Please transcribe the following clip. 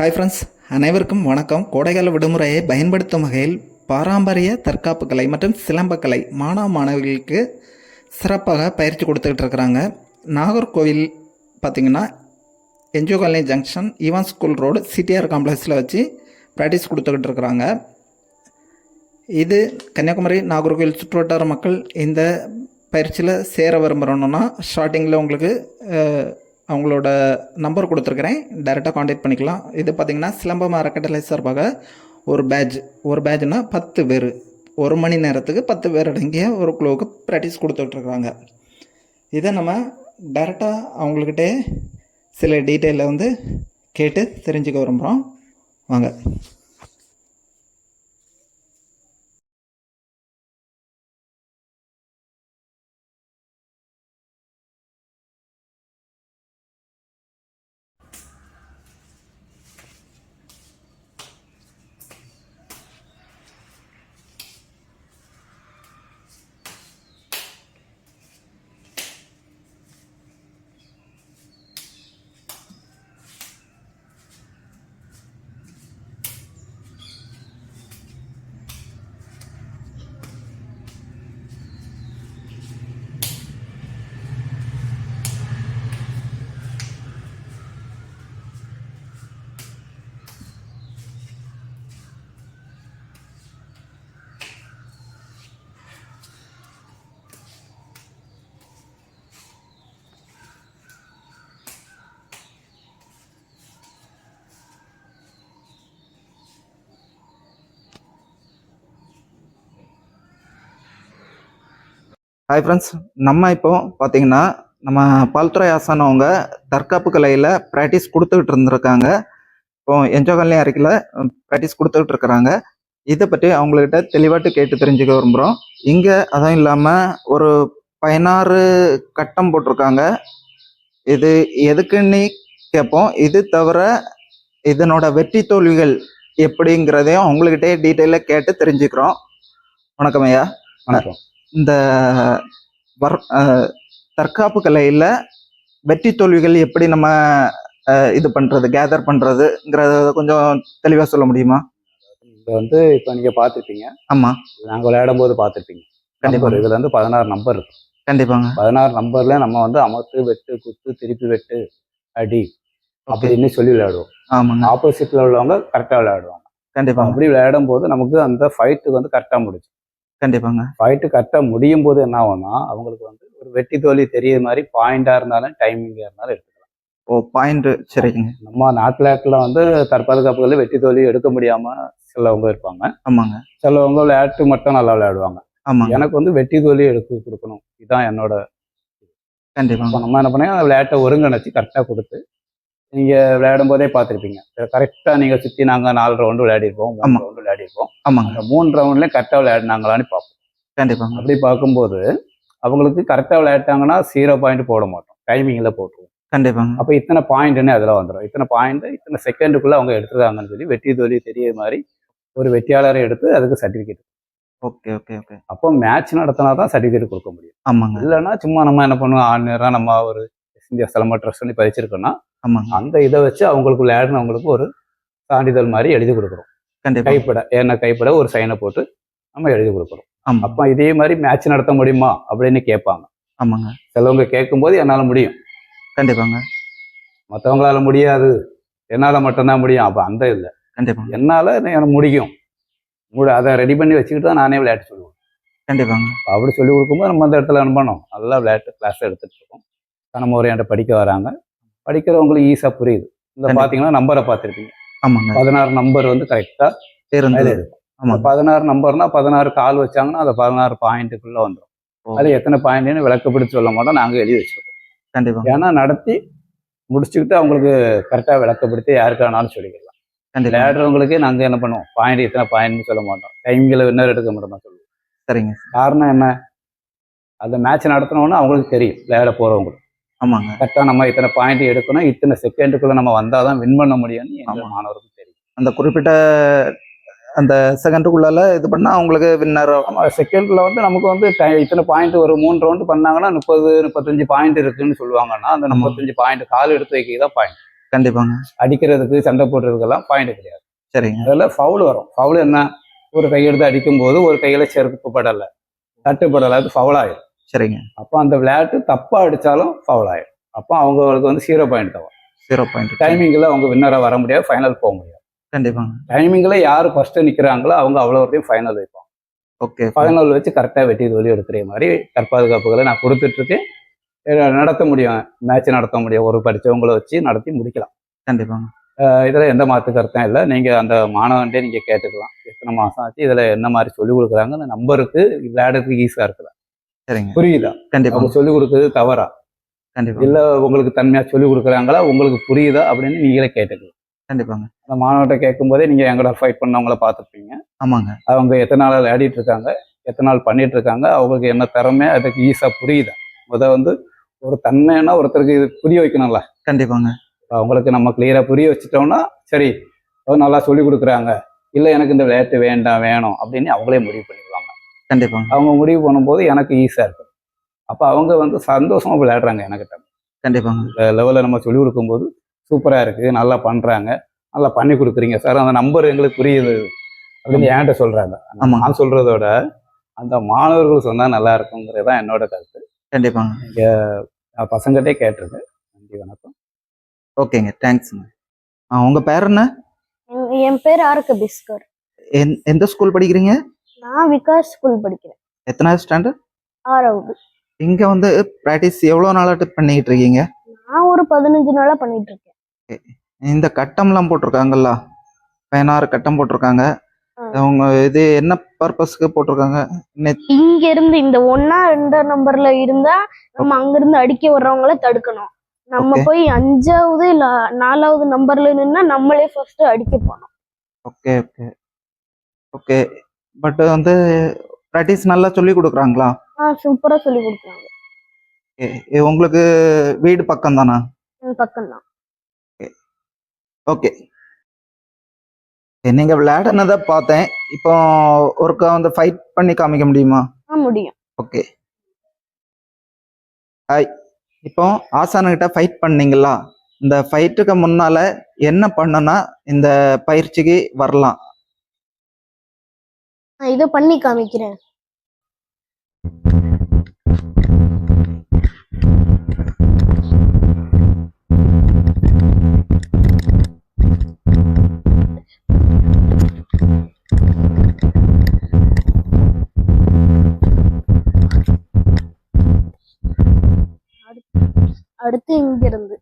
Hi friends அனைவருக்கும் வணக்கம். கோடைகால விடுமுறையை பயன்படுத்தும் வகையில் பாரம்பரிய தற்காப்பு கலை மற்றும் சிலம்பக்கலை மாணவ மாணவிகளுக்கு சிறப்பாக பயிற்சி கொடுத்துக்கிட்டு இருக்கிறாங்க. நாகர்கோவில் பார்த்திங்கன்னா NGO colony junction Evan school road CTR காம்ப்ளெக்ஸில் வச்சு ப்ராக்டிஸ் கொடுத்துக்கிட்டு இருக்கிறாங்க. இது கன்னியாகுமரி நாகர்கோவில் சுற்றுவட்டார மக்கள் இந்த பயிற்சியில் சேர விரும்புகிறோன்னா ஸ்டார்டிங்கில் உங்களுக்கு அவங்களோட நம்பர் கொடுத்துருக்குறேன். டேரெக்டாக காண்டாக்ட் பண்ணிக்கலாம். இது பார்த்திங்கன்னா சிலம்பம் அறக்கட்டளை சார்பாக ஒரு பேட்ச் ஒரு பேட்ச்னா பத்து பேர் ஒரு மணி நேரத்துக்கு பத்து பேர் அடங்கிய ஒரு குழுவுக்கு ப்ராக்டிஸ் கொடுத்துட்ருக்குறாங்க இதை நம்ம டேரெக்டாக அவங்கக்கிட்டே சில டீட்டெயிலில் வந்து கேட்டு தெரிஞ்சுக்க விரும்புகிறோம் வாங்க. ஹாய் ஃப்ரெண்ட்ஸ் நம்ம இப்போ பார்த்தீங்கன்னா நம்ம பால்துறை ஆசான் அவங்க தற்காப்பு கலையில் ப்ராக்டிஸ் கொடுத்துக்கிட்டு இருந்திருக்காங்க. இப்போ எஞ்சோகல்னி அறிக்கையில் ப்ராக்டிஸ் கொடுத்துக்கிட்டு இருக்கிறாங்க. இதை பற்றி அவங்கக்கிட்ட தெளிவாட்டு கேட்டு தெரிஞ்சுக்க விரும்புகிறோம் இங்கே அதுவும் இல்லாமல் ஒரு பதினாறு கட்டம் போட்டிருக்காங்க. இது எதுக்குன்னு கேட்போம் இது தவிர இதனோட வெற்றி தோல்விகள் எப்படிங்கிறதையும் அவங்கக்கிட்டே டீட்டெயிலாக கேட்டு தெரிஞ்சுக்கிறோம். வணக்கம் ஐயா. வணக்கம். இந்த வர் தற்காப்பு கலையில் வெற்றி தோல்விகள் எப்படி நம்ம இது பண்ணுறது கேதர் பண்ணுறதுங்கிறத கொஞ்சம் தெளிவாக சொல்ல முடியுமா? இங்க வந்து இப்போ நீங்க பார்த்துருப்பீங்க. ஆமாம் நாங்க விளையாடும் போது பார்த்துருப்பீங்க. கண்டிப்பா. நம்பர் இதுல வந்து பதினாறு நம்பர் இருக்கு கண்டிப்பாங்க. பதினாறு நம்பர்ல நம்ம வந்து அமர்த்து வெட்டு குத்து திருப்பி வெட்டு அடி அப்படின்னு சொல்லி விளையாடுவோம். ஆமாங்க. ஆப்போசிட்ல உள்ளவங்க கரெக்டா விளையாடுவாங்க. கண்டிப்பாங்க. அப்படி விளையாடும் போது நமக்கு அந்த ஃபைட்டு வந்து கரெக்டா முடிச்சு கண்டிப்பாங்க. ஃபைட்டு கரெக்டா முடியும் போது என்ன ஆகும்னா அவங்களுக்கு வந்து ஒரு வெட்டி தோல்வி தெரிய மாதிரி பாயிண்டா இருந்தாலும் டைமிங்கா இருந்தாலும் எடுத்துக்கலாம். ஓ பாயிண்ட் சரிங்க. நம்ம நாட்டுல வந்து தற்பாதுகாப்புகளில் வெட்டி தோல்வி எடுக்க முடியாம சிலவங்க இருப்பாங்க. ஆமாங்க. சிலவங்க விளையாட்டு மட்டும் நல்லா விளையாடுவாங்க. ஆமாங்க. எனக்கு வந்து வெட்டி தோல்வி எடுத்து கொடுக்கணும். இதுதான் என்னோட கண்டிப்பாங்க. இப்போ நம்ம என்ன பண்ணோம் விளையாட்டை ஒருங்கிணைச்சு கரெக்டாக கொடுத்து நீங்க விளையாடும் போதே பார்த்துருப்பீங்க கரெக்டாக நீங்க சுற்றி நாங்கள் நாலு ரவுண்டு விளையாடிருப்போம். மூணு ரவுண்டு விளையாடிருப்போம் ஆமாங்க. மூணு ரவுண்ட்லேயும் கரெக்டாக விளையாடினாங்களான்னு பார்ப்போம். கண்டிப்பாங்க. அப்படி பார்க்கும்போது அவங்களுக்கு கரெக்டாக விளையாட்டாங்கன்னா ஜீரோ பாயிண்ட் போட மாட்டோம். டைமிங்கில் போட்டுருவோம். கண்டிப்பாங்க. அப்போ இத்தனை பாயிண்ட்னு அதில் வந்துடும் இத்தனை பாயிண்ட் இத்தனை செகண்டுக்குள்ளே அவங்க எடுத்துருக்காங்கன்னு சொல்லி வெற்றி தோல்வி தெரிய மாதிரி ஒரு வெற்றியாளரை எடுத்து அதுக்கு சர்டிஃபிகேட் ஓகே ஓகே ஓகே. அப்போ மேட்ச் நடத்தினா தான் சர்டிஃபிகேட் கொடுக்க முடியும். ஆமாங்க. இல்லைன்னா சும்மா நம்ம என்ன பண்ணுவோம் நேரம் நம்ம ஒரு இந்தியா சிலம்ப ட்ரஸ்ட் பண்ணி பறிச்சிருக்கோம்னா ஆமாங்க அந்த இதை வச்சு அவங்களுக்கு விளையாடினவங்களுக்கு ஒரு சான்றிதழ் மாதிரி எழுதி கொடுக்குறோம். கண்டிப்பாக கைப்பட ஏன்னா கைப்பட ஒரு சைனை போட்டு நம்ம எழுதி கொடுக்குறோம். ஆமாம் அப்போ இதே மாதிரி மேட்ச் நடத்த முடியுமா அப்படின்னு கேட்பாங்க. ஆமாங்க. சிலவங்க கேட்கும்போது என்னால் முடியும். கண்டிப்பாங்க. மற்றவங்களால முடியாது. என்னால் மட்டும்தான் முடியும். அப்போ அந்த இல்லை. கண்டிப்பாங்க. என்னால் எனக்கு முடியும்? முடி அதை ரெடி பண்ணி வச்சுக்கிட்டு தான் நானே விளையாட்டு சொல்லுவேன். கண்டிப்பாங்க. அப்ப அப்படி சொல்லி கொடுக்கும்போது நம்ம அந்த இடத்துல என்ன பண்ணோம்? நல்லா விளையாட்டு கிளாஸ் எடுத்துட்டு இருக்கோம். நம்ம ஒரு என்கிட்ட படிக்க வராங்க. படிக்கிறவங்களுக்கு ஈஸியாக புரியுது. இந்த. பார்த்தீங்கன்னா நம்பரை பார்த்துருப்பீங்க. ஆமாங்க. பதினாறு நம்பர் வந்து கரெக்டாக இருக்கும் ஆமாங்க. பதினாறு நம்பர்னா பதினாறு கால் வச்சாங்கன்னா அது பதினாறு பாயிண்ட்டுக்குள்ள வந்துடும். அது எத்தனை பாயிண்ட்னு விளக்கப்படுத்தி சொல்ல மாட்டோம். நாங்கள் எழுதி வச்சிருக்கோம். கண்டிப்பாங்க ஏன்னா நடத்தி முடிச்சுக்கிட்டு அவங்களுக்கு கரெக்டாக விளக்கப்படுத்தி யாருக்கு வேணாலும் சொல்லிக்கலாம். கண்டிப்பாக விளையாடுறவங்களுக்கே நாங்கள் என்ன பண்ணுவோம்? பாயிண்ட் எத்தனை பாயிண்ட்னு சொல்ல மாட்டோம். டைமிங்கில் வின்னர் எடுக்க மட்டும் சொல்லுவோம். சரிங்க. காரணம் என்ன? அந்த மேட்ச் நடத்தினோன்னா அவங்களுக்கு தெரியும். விளையாட போகிறவங்களுக்கு ஆமாங்க. கரெக்டாக நம்ம இத்தனை பாயிண்ட் எடுக்கணும் இத்தனை செகண்டுக்குள்ள நம்ம வந்தால் தான் வின் பண்ண முடியும்னு எங்கள். மாணவருக்கு தெரியும். அந்த குறிப்பிட்ட அந்த செகண்டுக்குள்ளால இது பண்ணால் அவங்களுக்கு வின்னர் செகண்ட்ல வந்து நமக்கு வந்து இத்தனை பாயிண்ட் ஒரு மூணு ரவுண்டு பண்ணாங்கன்னா முப்பது முப்பத்தஞ்சு பாயிண்ட் இருக்குன்னு சொல்லுவாங்கன்னா அந்த. முப்பத்தஞ்சு பாயிண்ட் கால் எடுத்து வைக்க தான் பாயிண்ட் கண்டிப்பாங்க. அடிக்கிறதுக்கு சண்டை போடுறதுக்கெல்லாம் பாயிண்ட் கிடையாது. சரிங்க. அதில் ஃபவுல் வரும். ஃபவுல் என்ன? ஒரு கையெடுத்து அடிக்கும்போது ஒரு கையில செருப்பு படலை. தட்டுப்படலை அது ஃபவுல் ஆயிடும் சரிங்க. அப்போ அந்த விளையாட்டு தப்பா அடிச்சாலும் ஃபவுல் ஆயிடும். அப்போ அவங்களுக்கு வந்து ஜீரோ பாயிண்ட் தான் ஜீரோ பாயிண்ட் டைமிங்கில் அவங்க வின்னராக வர முடியாது ஃபைனல் போக முடியாது. கண்டிப்பாங்க. டைமிங்கில் யார் ஃபர்ஸ்ட் நிற்கிறாங்களோ அவங்க அவ்வளோ வரையும் ஃபைனல் வைப்பாங்க ஓகே ஃபைனல் வச்சு கரெக்டாக வெட்டி வெளியே எடுக்கிற மாதிரி தற்பாதுகாப்புகளை நான் கொடுத்துட்ருக்கேன். நடத்த முடியும். மேட்ச் நடத்த முடியும். ஒரு படிச்சவங்கள வச்சு நடத்தி முடிக்கலாம். கண்டிப்பாங்க. அஹ் இதுல எந்த மாற்று கருத்தும் இல்லை. நீங்க அந்த மாணவன்ட்டே நீங்க கேட்டுக்கலாம். எத்தனை மாசம் ஆச்சு இதுல என்ன மாதிரி சொல்லி கொடுக்குறாங்க அந்த நம்பருக்கு விளையாடுறதுக்கு ஈஸியா இருக்குதா? சரிங்க. புரியுதா? கண்டிப்பாங்க அவங்க சொல்லி கொடுக்குறது தவறா? கண்டிப்பாங்க. இல்ல உங்களுக்கு தன்மையா சொல்லி கொடுக்குறாங்களா? உங்களுக்கு புரியுதா? அப்படின்னு நீங்களே கேட்டுக்கலாம் கண்டிப்பாங்க. அந்த மாணவர்கிட்ட கேட்கும் போதே நீங்க எங்களோட ஃபைட் பண்ணவங்கள பார்த்துருப்பீங்க ஆமாங்க. அவங்க எத்தனை நாள் விளையாடிட்டு இருக்காங்க? எத்தனை நாள் பண்ணிட்டு இருக்காங்க? அவங்களுக்கு என்ன திறமை? அதுக்கு ஈஸியா புரியுதா? முத வந்து ஒரு தன்மையான ஒருத்தருக்கு இது புரிய வைக்கணும்ல. கண்டிப்பாங்க. அவங்களுக்கு நம்ம கிளியரா புரிய வச்சுட்டோம்னா சரி அவங்க நல்லா சொல்லி கொடுக்குறாங்க. இல்லை எனக்கு இந்த விளையாட்டு வேண்டாம் வேணும் அப்படின்னு அவங்களே முடிவு பண்ணிடுவாங்க. கண்டிப்பாங்க. அவங்க முடிவு பண்ணும்போது எனக்கு ஈஸியாக இருக்கும். அப்போ அவங்க வந்து சந்தோஷமா விளையாடுறாங்க எனக்கு கண்டிப்பாங்க. லெவலில் நம்ம சொல்லி கொடுக்கும்போது சூப்பராக இருக்குது நல்லா பண்ணுறாங்க நல்லா பண்ணி கொடுக்குறீங்க. சார் அந்த நம்பர் எங்களுக்கு புரியுது அப்படின்னு என்கிட்ட சொல்கிறாங்க. நான் சொல்கிறதோட அந்த மாணவர்கள் சொன்னால் நல்லா இருக்குங்கிறது தான் என்னோட கருத்து. கண்டிப்பாங்க. நான் பசங்கிட்டே கேட்டிருக்கேன். நன்றி வணக்கம். ஓகேங்க. தேங்க்ஸுங்க ஆ உங்கள் பேர் என்ன? என் பேர் ஆர்க பிஸ்கர் எந் எந்த ஸ்கூல் படிக்கிறீங்க? நான் விகாஸ் ஸ்கூல் படிக்கிறேன். எத்தனாவது ஸ்டாண்டர்ட் ஆறாவது. இங்கே வந்து ப்ராக்டிஸ் எவ்வளோ நாளாட்டு பண்ணிக்கிட்டு இருக்கீங்க? நான் ஒரு பதினஞ்சு நாளா பண்ணிட்டு இருக்கேன். இந்த கட்டம்லாம் போட்டிருக்காங்கல்ல? பதினாறு கட்டம் போட்டிருக்காங்க. அவங்க இது என்ன பர்பஸ்க்கு போட்டிருக்காங்க? இங்க இருந்து இந்த ஒன்னா ரெண்டா நம்பர்ல இருந்தா நம்ம அங்க இருந்து அடிக்க வர்றவங்கள தடுக்கணும். நம்ம. போய் அஞ்சாவது இல்ல நாலாவது நம்பர்ல நின்னா நம்மளே ஃபர்ஸ்ட் அடிக்க போனோம் ஓகே ஓகே. ஓகே. பட் வந்து ப்ராக்டிஸ் நல்லா சொல்லி கொடுக்குறாங்களா? ஆஹ் சூப்பரா சொல்லி ஏ, உங்களுக்கு வீடு பக்கம் தானா பக்கம் தான் ஓகே நீங்க விளையாடுனதை பார்த்தேன். இப்போ ஒருக்கா வந்து ஃபைட் பண்ணி காமிக்க முடியுமா? முடியும். ஓகே ஹாய் இப்போ ஆசானுகிட்ட ஃபைட் பண்ணீங்களா? இந்த ஃபைட்டுக்கு முன்னால என்ன பண்ணுனா இந்த பயிற்சிக்கு வரலாம். நான் இதை பண்ணி காமிக்கிறேன். அடுத்து இங்க இருந்து